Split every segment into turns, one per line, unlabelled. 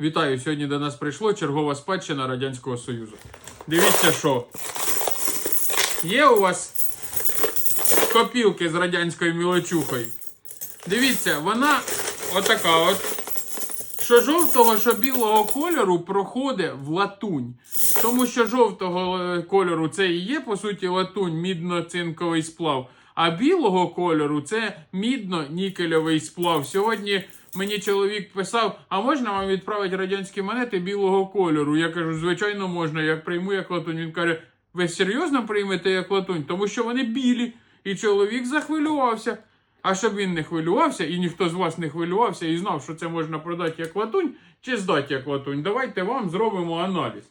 Вітаю! Сьогодні до нас прийшло чергова спадщина Радянського Союзу. Дивіться, що. Є у вас копілки з радянською мілочухою. Дивіться, вона отака от. Що жовтого, що білого кольору проходить в латунь. Тому що жовтого е, кольору це і є, по суті, латунь, мідно-цинковий сплав. А білого кольору це мідно-нікельовий сплав. Сьогодні мені чоловік писав: а можна вам відправити радянські монети білого кольору? Я кажу, звичайно, можна. Я прийму як латунь. Він каже, ви серйозно приймете як латунь? Тому що вони білі. І чоловік захвилювався. А щоб він не хвилювався, і ніхто з вас не хвилювався і знав, що це можна продати як латунь чи здати як латунь, давайте вам зробимо аналіз.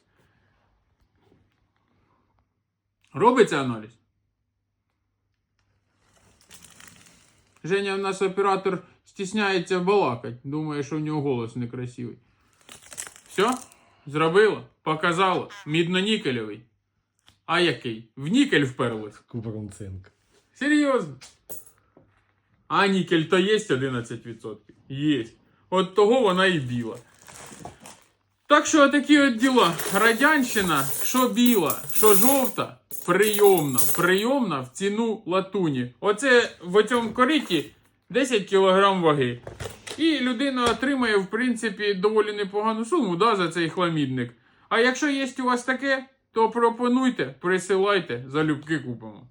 Робиться аналіз? Женя у нас оператор стісняється балакать. Думає, що в нього голос некрасивий. Все? Зробила? Показала? Мідно-нікельовий. А який? В нікель вперлось.
Купром цинк.
Серйозно? А нікель то є 11%? Є. От того вона і біла. Так що такі от діла. Радянщина, що біла, що жовта, прийомна. Прийомна в ціну латуні. Оце в цьому кориті 10 кг ваги. І людина отримає, в принципі, доволі непогану суму да, за цей хламідник. А якщо є у вас таке, то пропонуйте, присилайте, залюбки купимо.